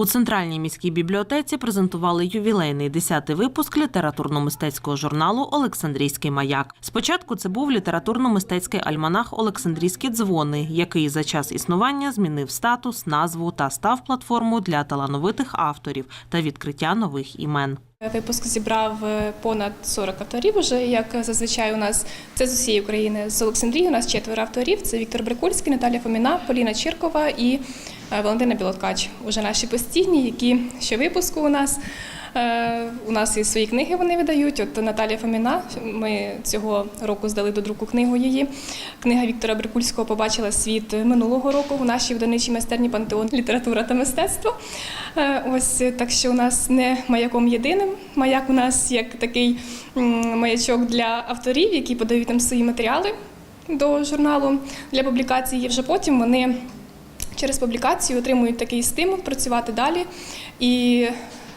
У центральній міській бібліотеці презентували ювілейний 10-й випуск літературно-мистецького журналу Олександрійський маяк. Спочатку це був літературно-мистецький альманах Олександрійські дзвони, який за час існування змінив статус, назву та став платформою для талановитих авторів та відкриття нових імен. Випуск зібрав е, понад 40 авторів. Уже як зазвичай у нас це з усієї України. З Олександрії у нас четверо авторів: це Віктор Брикульський, Наталя Фоміна, Поліна Чіркова і Валентина Білоткач. Уже наші постійні, які ще випуску у нас. Е, У нас і свої книги вони видають. От Наталія Фоміна. Ми цього року здали до друку книгу її. Книга Віктора Брикульського побачила світ минулого року у нашій видавничій майстерні Пантеон література та мистецтво. Е, Ось так що у нас не маяком єдиним. Маяк у нас як такий маячок для авторів, які подають там свої матеріали до журналу для публікації. І вже потім вони через публікацію отримують такий стимул працювати далі, і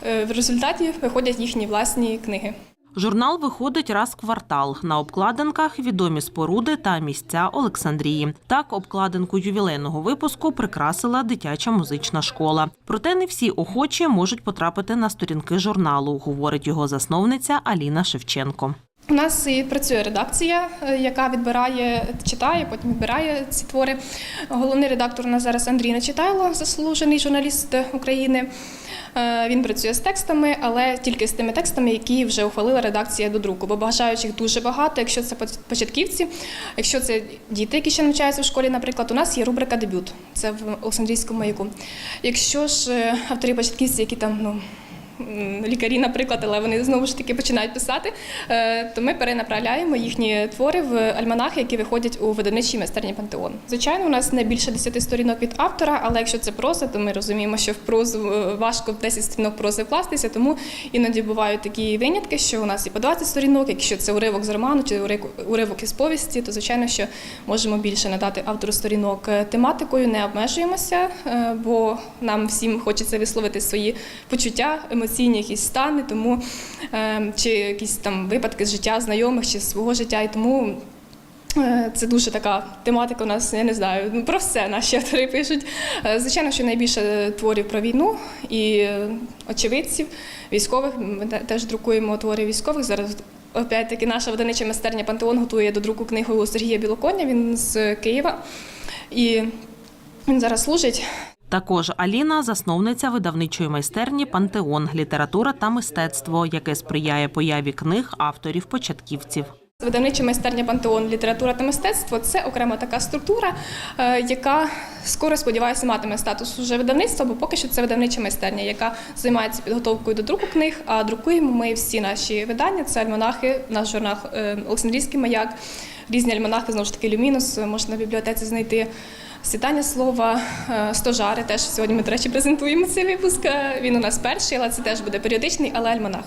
е, в результаті виходять їхні власні книги. Журнал виходить раз в квартал. На обкладинках відомі споруди та місця Олександрії. Так, обкладинку ювілейного випуску прикрасила дитяча музична школа. Проте не всі охочі можуть потрапити на сторінки журналу, говорить його засновниця Аліна Шевченко. У нас і працює редакція, е, яка відбирає, читає, потім відбирає ці твори. Головний редактор у нас зараз Андрій Нечитайло, заслужений журналіст України. Е, Він працює з текстами, але тільки з тими текстами, які вже ухвалила редакція до друку. Бо бажаючих дуже багато. Якщо це початківці, якщо це діти, які ще навчаються в школі, наприклад, у нас є рубрика Дебют. Це в Олександрійському маяку. Якщо ж е, авторі початківці, які там ну. Лікарі, наприклад, але вони знову ж таки починають писати, е, то ми перенаправляємо їхні твори в альманахи, які виходять у видавничій майстерні Пантеон. Звичайно, у нас не більше 10 сторінок від автора, але якщо це проза, то ми розуміємо, що в прозу е, важко в 10 сторінок прози вкластися, тому іноді бувають такі винятки, що у нас і по 20 сторінок, якщо це уривок з роману чи уривок із повісті, то звичайно, що можемо більше надати автору сторінок Е, тематикою, не обмежуємося, бо нам всім хочеться висловити свої почуття, емоційні якісь стани, тому е, чи якісь там випадки з життя знайомих чи свого життя, і тому. е, Це дуже така тематика у нас, я не знаю, ну, про все наші автори пишуть. Е, Звичайно, що найбільше творів про війну і очевидців, військових. Ми теж друкуємо твори військових. Зараз опять-таки наша видавнича майстерня Пантеон готує до друку книгу Сергія Білоконя, він з Києва. І він зараз служить Також Аліна засновниця видавничої майстерні Пантеон література та мистецтво, яке сприяє появі книг авторів початківців. Видавнича майстерня Пантеон література та мистецтво це окрема така структура, е, яка скоро сподіваюся матиме статус уже видавництва, бо поки що це видавнича майстерня, яка займається підготовкою до друку книг. А друкуємо ми всі наші видання. Це альманахи, наш журнал е, Олександрійський маяк, різні альманахи, знову ж таки, люмінус, можна в бібліотеці знайти. Світання слова, е, стожари. Теж сьогодні ми, до речі, презентуємо цей випуск. Він у нас перший, але це теж буде періодичний, але альманах.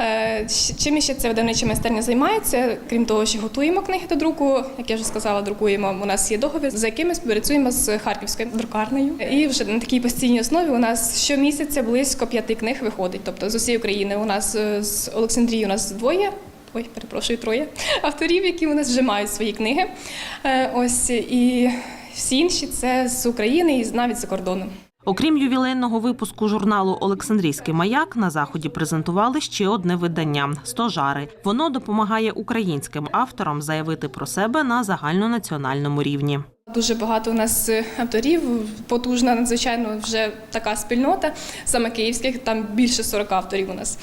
Е, Чим ще це видавнича майстерня займається? Крім того, що готуємо книги до друку, як я вже сказала, друкуємо. У нас є договір, за яким ми співпрацюємо з харківською друкарнею. І вже на такій постійній основі у нас щомісяця близько п'яти книг виходить. Тобто з усієї України у нас е, з Олександрії у нас двоє. Ой, перепрошую, троє авторів, які у нас вже мають свої книги. Е, Ось і всі інші це з України і навіть за кордоном. Окрім ювілейного випуску журналу Олександрійський маяк на заході презентували ще одне видання Стожари. Воно допомагає українським авторам заявити про себе на загальнонаціональному рівні. Дуже багато у нас е, авторів, потужна, надзвичайно вже така спільнота, саме київських, там більше 40 авторів у нас.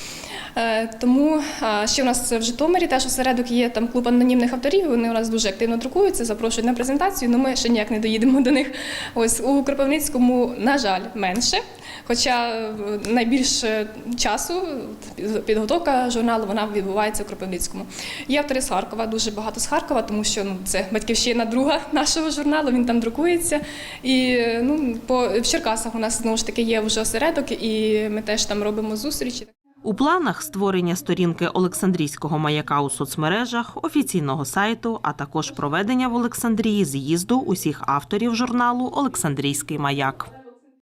Е, Тому ще у нас в Житомирі теж осередок є там клуб анонімних авторів. Вони у нас дуже активно друкуються, запрошують на презентацію. але ми ще ніяк не доїдемо до них. Ось у Кропивницькому, на жаль, менше. Хоча е, найбільше часу підготовка журналу вона відбувається у Кропивницькому. Є автори з Харкова, дуже багато з Харкова, тому що ну, це батьківщина друга нашого журналу, він там друкується. І ну, по, в Черкасах у нас знову ж таки є вже осередок, і ми теж там робимо зустрічі. У планах створення сторінки Олександрійського маяка у соцмережах, офіційного сайту, а також проведення в Олександрії з'їзду усіх авторів журналу Олександрійський маяк.